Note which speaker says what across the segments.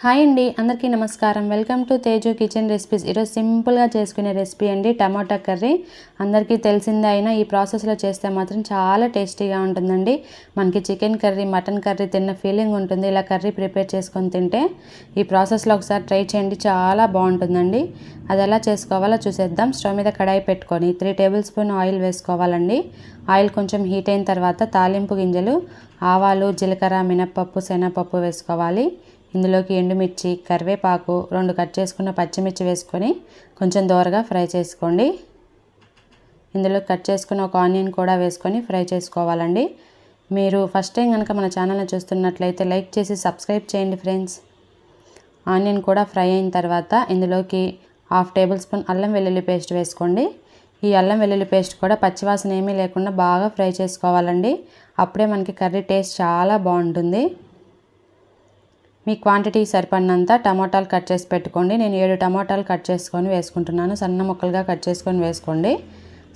Speaker 1: Hi అండి అందరికీ నమస్కారం. Welcome to Teju kitchen recipes. ఈరోజు సింపుల్గా చేసుకునే రెసిపీ అండి టమాటా కర్రీ. అందరికీ తెలిసిందే అయినా ఈ ప్రాసెస్లో చేస్తే మాత్రం చాలా టేస్టీగా ఉంటుందండి. మనకి చికెన్ కర్రీ మటన్ కర్రీ తిన్న ఫీలింగ్ ఉంటుంది. ఇలా కర్రీ ప్రిపేర్ చేసుకొని తింటే ఈ ప్రాసెస్లో ఒకసారి ట్రై చేయండి చాలా బాగుంటుందండి. అది ఎలా చేసుకోవాలో చూసేద్దాం. స్టవ్ మీద కడాయి పెట్టుకొని త్రీ టేబుల్ స్పూన్ ఆయిల్ వేసుకోవాలండి. ఆయిల్ కొంచెం హీట్ అయిన తర్వాత తాలింపు గింజలు ఆవాలు జీలకర్ర మినప్పప్పు శనగపప్పు వేసుకోవాలి. ఇందులోకి ఎండుమిర్చి కరివేపాకు రెండు కట్ చేసుకున్న పచ్చిమిర్చి వేసుకొని కొంచెం దోరగా ఫ్రై చేసుకోండి. ఇందులో కట్ చేసుకున్న ఒక ఆనియన్ కూడా వేసుకొని ఫ్రై చేసుకోవాలండి. మీరు ఫస్ట్ టైం కనుక మన ఛానల్ని చూస్తున్నట్లయితే లైక్ చేసి సబ్స్క్రైబ్ చేయండి ఫ్రెండ్స్. ఆనియన్ కూడా ఫ్రై అయిన తర్వాత ఇందులోకి హాఫ్ టేబుల్ స్పూన్ అల్లం వెల్లుల్లి పేస్ట్ వేసుకోండి. ఈ అల్లం వెల్లుల్లి పేస్ట్ కూడా పచ్చివాసన ఏమీ లేకుండా బాగా ఫ్రై చేసుకోవాలండి. అప్పుడే మనకి కర్రీ టేస్ట్ చాలా బాగుంటుంది. మీ క్వాంటిటీ సరిపడినంత టమాటాలు కట్ చేసి పెట్టుకోండి. నేను ఏడు టమాటాలు కట్ చేసుకొని వేసుకుంటున్నాను. సన్న ముక్కలుగా కట్ చేసుకొని వేసుకోండి.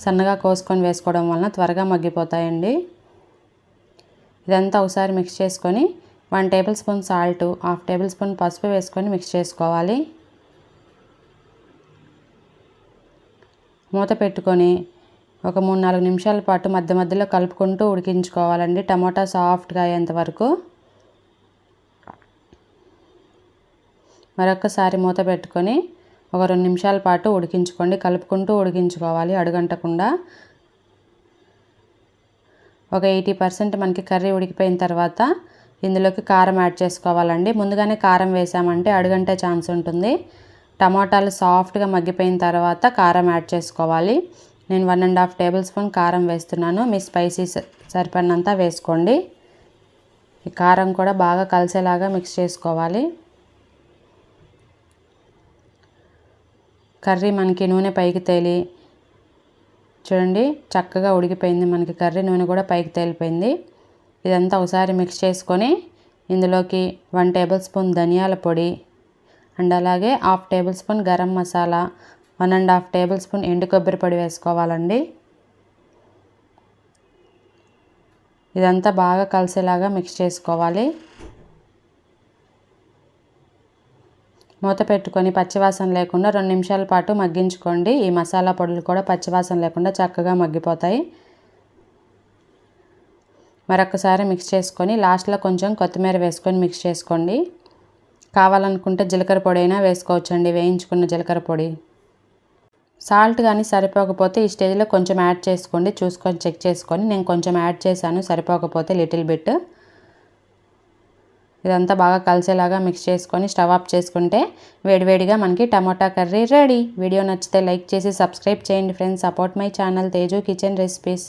Speaker 1: సన్నగా కోసుకొని వేసుకోవడం వలన త్వరగా మగ్గిపోతాయండి. ఇదంతా ఒకసారి మిక్స్ చేసుకొని one tablespoon salt half tablespoon పసుపు వేసుకొని మిక్స్ చేసుకోవాలి. మూత పెట్టుకొని ఒక మూడు నాలుగు నిమిషాల పాటు మధ్య మధ్యలో కలుపుకుంటూ ఉడికించుకోవాలండి. టమాటా సాఫ్ట్గా అయ్యేంత వరకు. మరొకసారి మూత పెట్టుకొని ఒక రెండు నిమిషాల పాటు ఉడికించుకోండి. కలుపుకుంటూ ఉడికించుకోవాలి. అడుగంటకుండా ఒక ఎయిటీ పర్సెంట్ మనకి కర్రీ ఉడికిపోయిన తర్వాత ఇందులోకి కారం యాడ్ చేసుకోవాలండి. ముందుగానే కారం వేసామంటే అడుగంటే ఛాన్స్ ఉంటుంది. టమాటాలు సాఫ్ట్గా మగ్గిపోయిన తర్వాత కారం యాడ్ చేసుకోవాలి. నేను one and half tablespoon కారం వేస్తున్నాను. మీ స్పైసీస్ సరిపడినంత వేసుకోండి. ఈ కారం కూడా బాగా కలిసేలాగా మిక్స్ చేసుకోవాలి. కర్రీ మనకి నూనె పైకి తేలి చూడండి చక్కగా ఉడికిపోయింది మనకి కర్రీ నూనె కూడా పైకి తేలిపోయింది. ఇదంతా ఒకసారి మిక్స్ చేసుకొని ఇందులోకి వన్ టేబుల్ స్పూన్ ధనియాల పొడి అండ్ అలాగే half tablespoon garam masala one and half tablespoon ఎండు కొబ్బరి పొడి వేసుకోవాలండి. ఇదంతా బాగా కలిసేలాగా మిక్స్ చేసుకోవాలి. మూత పెట్టుకొని పచ్చివాసన లేకుండా రెండు నిమిషాల పాటు మగ్గించుకోండి. ఈ మసాలా పొడులు కూడా పచ్చివాసన లేకుండా చక్కగా మగ్గిపోతాయి. మరొకసారి మిక్స్ చేసుకొని లాస్ట్లో కొంచెం కొత్తిమీర వేసుకొని మిక్స్ చేసుకోండి. కావాలనుకుంటే జీలకర్ర పొడి అయినా వేసుకోవచ్చండి వేయించుకున్న జీలకర్ర పొడి. సాల్ట్ కానీ సరిపోకపోతే ఈ స్టేజ్లో కొంచెం యాడ్ చేసుకోండి. చూసుకొని చెక్ చేసుకొని నేను కొంచెం యాడ్ చేశాను సరిపోకపోతే లిటిల్ బిట్ ఇదంతా బాగా కలిసేలాగా మిక్స్ చేసుకొని స్టవ్ ఆఫ్ చేసుకుంటే వేడివేడిగా మనకి టమాటా కర్రీ రెడీ వీడియో నచ్చితే లైక్ చేసి సబ్స్క్రైబ్ చేయండి friends support my channel Teju kitchen recipes